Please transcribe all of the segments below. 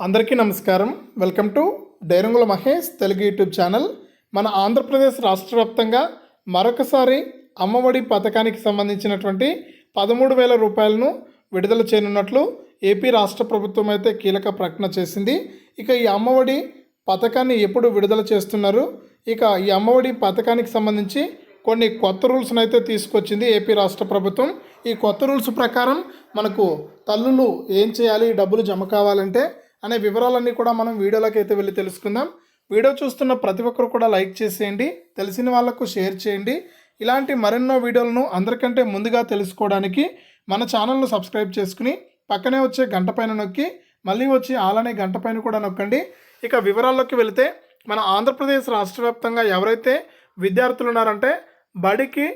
అందరికీ నమస్కారం. Welcome to డైరంగుల మహేష్ తెలుగు యూట్యూబ్ ఛానల్. మన ఆంధ్రప్రదేశ్ రాష్ట్ర వ్యాప్తంగా మరొకసారి అమ్మఒడి పథకానికి సంబంధించినటువంటి పదమూడు వేల రూపాయలను విడుదల చేయనున్నట్లు ఏపీ రాష్ట్ర ప్రభుత్వం అయితే కీలక ప్రకటన చేసింది. ఇక ఈ అమ్మఒడి పథకాన్ని ఎప్పుడు విడుదల చేస్తున్నారు? ఇక ఈ అమ్మఒడి పథకానికి సంబంధించి కొన్ని కొత్త రూల్స్ని అయితే తీసుకొచ్చింది ఏపీ రాష్ట్ర ప్రభుత్వం. ఈ కొత్త రూల్స్ ప్రకారం మనకు తల్లులు ఏం చేయాలి? ఈ డబ్బులు జమ కావాలంటే అనే వివరాలన్నీ కూడా మనం వీడియోలోకి అయితే వెళ్ళి తెలుసుకుందాం. వీడియో చూస్తున్న ప్రతి ఒక్కరు కూడా లైక్ చేసేయండి తెలిసిన వాళ్ళకు షేర్ చేయండి. ఇలాంటి మరెన్నో వీడియోలను అందరికంటే ముందుగా తెలుసుకోవడానికి మన ఛానల్ను సబ్స్క్రైబ్ చేసుకుని పక్కనే వచ్చే గంట పైన నొక్కి మళ్ళీ వచ్చి ఆలనే గంట పైన కూడా నొక్కండి. ఇక వివరాల్లోకి వెళితే మన ఆంధ్రప్రదేశ్ రాష్ట్ర వ్యాప్తంగా ఎవరైతే విద్యార్థులు ఉన్నారంటే బడికి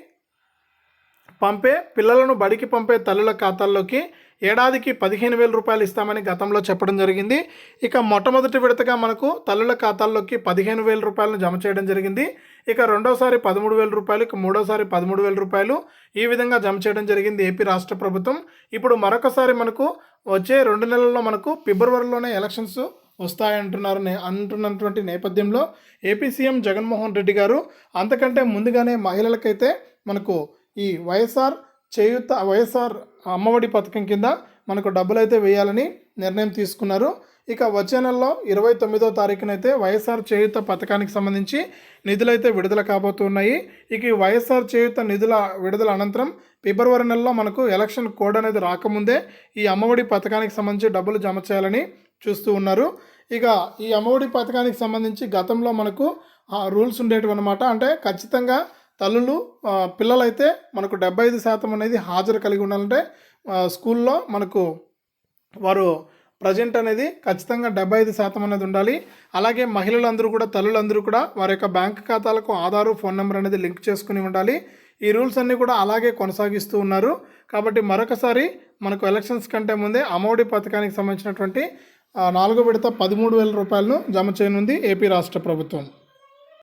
పంపే పిల్లలను బడికి పంపే తల్లుల ఖాతాల్లోకి ఏడాదికి పదిహేను వేల రూపాయలు ఇస్తామని గతంలో చెప్పడం జరిగింది. ఇక మొట్టమొదటి విడతగా మనకు తల్లుల ఖాతాల్లోకి పదిహేను వేల రూపాయలను జమ చేయడం జరిగింది. ఇక రెండోసారి పదమూడు వేల రూపాయలు ఇక మూడోసారి పదమూడు వేల రూపాయలు ఈ విధంగా జమ చేయడం జరిగింది ఏపీ రాష్ట్ర ప్రభుత్వం. ఇప్పుడు మరొకసారి మనకు వచ్చే రెండు నెలల్లో మనకు ఫిబ్రవరిలోనే ఎలక్షన్స్ వస్తాయంటున్నారు అంటున్నటువంటి నేపథ్యంలో ఏపీ సీఎం జగన్మోహన్ రెడ్డి గారు అంతకంటే ముందుగానే మహిళలకైతే మనకు ఈ వైఎస్ఆర్ చేయూత వైఎస్ఆర్ అమ్మఒడి పథకం కింద మనకు డబ్బులు అయితే వేయాలని నిర్ణయం తీసుకున్నారు. ఇక వచ్చే నెలలో ఇరవై తొమ్మిదో తారీఖునైతే వైఎస్ఆర్ చేయూత పథకానికి సంబంధించి నిధులైతే విడుదల కాబోతున్నాయి. ఇక ఈ వైఎస్ఆర్ చేయూత నిధుల విడుదల అనంతరం ఫిబ్రవరి నెలలో మనకు ఎలక్షన్ కోడ్ అనేది రాకముందే ఈ అమ్మఒడి పథకానికి సంబంధించి డబ్బులు జమ చేయాలని చూస్తూ ఉన్నారు. ఇక ఈ అమ్మఒడి పథకానికి సంబంధించి గతంలో మనకు రూల్స్ ఉండేటివి అనమాట అంటే ఖచ్చితంగా తల్లులు పిల్లలైతే మనకు డెబ్బై ఐదు శాతం అనేది హాజరు కలిగి ఉండాలంటే స్కూల్లో మనకు వారు ప్రజెంట్ అనేది ఖచ్చితంగా డెబ్బై ఐదు శాతం అనేది ఉండాలి. అలాగే మహిళలందరూ కూడా తల్లులందరూ కూడా వారి యొక్క బ్యాంక్ ఖాతాలకు ఆధారు ఫోన్ నెంబర్ అనేది లింక్ చేసుకుని ఉండాలి. ఈ రూల్స్ అన్నీ కూడా అలాగే కొనసాగిస్తూ ఉన్నారు. కాబట్టి మరొకసారి మనకు ఎలక్షన్స్ కంటే ముందే అమౌడి పథకానికి సంబంధించినటువంటి నాలుగో విడత పదమూడు వేల రూపాయలను జమ చేయనుంది ఏపీ రాష్ట్ర ప్రభుత్వం.